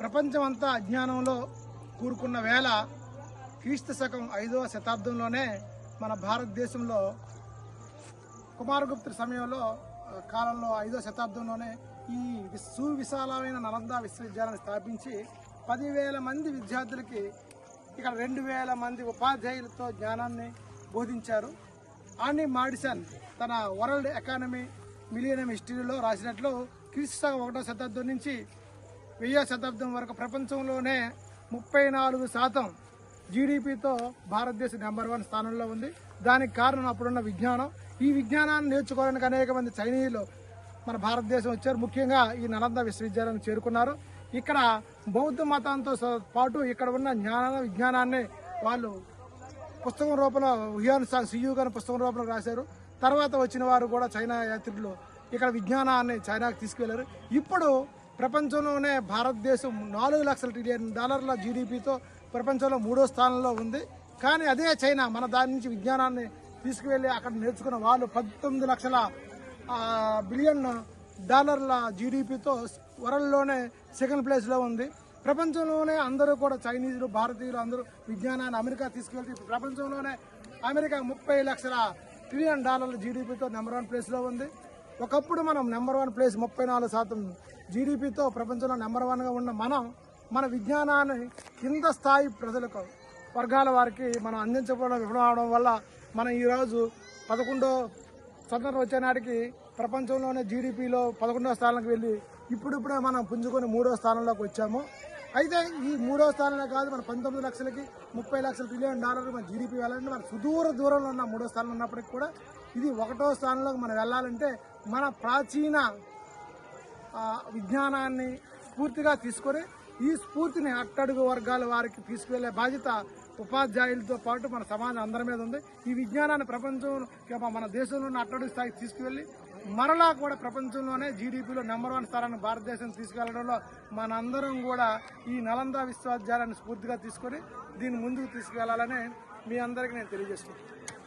ప్రపంచమంతా అజ్ఞానంలో కూరుకున్న వేళ క్రీస్తు శకం ఐదవ శతాబ్దంలోనే మన భారతదేశంలో కుమారగుప్తుడి సమయంలో కాలంలో ఐదో శతాబ్దంలోనే ఈ సువిశాలమైన నలంద విశ్వవిద్యాలయాన్ని స్థాపించి పదివేల మంది విద్యార్థులకి ఇక్కడ రెండు వేల మంది ఉపాధ్యాయులతో జ్ఞానాన్ని బోధించారు. ఆని మాడిసన్ తన వరల్డ్ ఎకానమీ మిలియనం హిస్టరీలో రాసినట్లు క్రీస్తు శకం ఒకటో శతాబ్దం నుంచి వెయ్యో శతాబ్దం వరకు ప్రపంచంలోనే ముప్పై నాలుగు శాతం జీడిపితో భారతదేశం నెంబర్ వన్ స్థానంలో ఉంది. దానికి కారణం అప్పుడున్న విజ్ఞానం. ఈ విజ్ఞానాన్ని నేర్చుకోవడానికి అనేక మంది చైనీయులు మన భారతదేశం వచ్చారు. ముఖ్యంగా ఈ నలంద విశ్వవిద్యాలయం చేరుకున్నారు. ఇక్కడ బౌద్ధ మతంతో పాటు ఇక్కడ ఉన్న జ్ఞాన విజ్ఞానాన్ని వాళ్ళు పుస్తకం రూపంలో హుయాన్ సాంగ్ సియు గారి పుస్తకం రూపంలో రాశారు. తర్వాత వచ్చిన వారు కూడా చైనా యాత్రికులు ఇక్కడ విజ్ఞానాన్ని చైనాకు తీసుకువెళ్ళారు ఇప్పుడు ప్రపంచంలోనే భారతదేశం నాలుగు లక్షల ట్రిలియన్ డాలర్ల జీడిపితో ప్రపంచంలో మూడో స్థానంలో ఉంది. కానీ అదే చైనా మన దాని నుంచి విజ్ఞానాన్ని తీసుకువెళ్ళి అక్కడ నేర్చుకున్న వాళ్ళు పంతొమ్మిది లక్షల బిలియన్ డాలర్ల జీడిపితో వరల్డ్లోనే సెకండ్ ప్లేస్లో ఉంది. ప్రపంచంలోనే అందరూ కూడా చైనీయులు భారతీయులు అందరూ విజ్ఞానాన్ని అమెరికా తీసుకెళ్తే ప్రపంచంలోనే అమెరికా ముప్పై లక్షల ట్రిలియన్ డాలర్ల జీడిపితో నెంబర్ వన్ ప్లేస్లో ఉంది. ఒకప్పుడు మనం నెంబర్ వన్ ప్లేస్ ముప్పై నాలుగు శాతం జీడిపితో ప్రపంచంలో నెంబర్ వన్గా ఉన్న మనం మన విజ్ఞానాన్ని కింద స్థాయి ప్రజలకు వర్గాల వారికి మనం అందించకపోవడం విఫలం అవడం వల్ల మనం ఈరోజు పదకొండో స్వతంత్రం వచ్చే నాటికి ప్రపంచంలోనే జీడిపిలో పదకొండో స్థానానికి వెళ్ళి ఇప్పుడిప్పుడే మనం పుంజుకొని మూడో స్థానంలోకి వచ్చాము. అయితే ఈ మూడో స్థానంలో కాదు మన పంతొమ్మిది లక్షలకి ముప్పై లక్షల ట్రిలియన్ డాలర్లు మన జీడిపి వెళ్ళాలంటే మన సుదూర దూరంలో ఉన్న మూడో స్థానంలో ఉన్నప్పటికీ కూడా ఇది ఒకటో స్థానంలోకి మనం వెళ్ళాలంటే మన ప్రాచీన విజ్ఞానాన్ని స్ఫూర్తిగా తీసుకొని ఈ స్ఫూర్తిని అట్టడుగు వర్గాల వారికి తీసుకువెళ్ళే బాధ్యత ఉపాధ్యాయులతో పాటు మన సమాజం అందరి మీద ఉంది. ఈ విజ్ఞానాన్ని ప్రపంచం మన దేశంలో ఉన్న అట్టడుగు స్థాయికి తీసుకువెళ్ళి మరలా కూడా ప్రపంచంలోనే జీడిపిలో నెంబర్ వన్ స్థానాన్ని భారతదేశం తీసుకెళ్ళడంలో మనందరం కూడా ఈ నలంద విశ్వవిద్యాలయాన్ని స్ఫూర్తిగా తీసుకొని దీన్ని ముందుకు తీసుకెళ్ళాలని మీ అందరికీ నేను తెలియజేస్తున్నాను.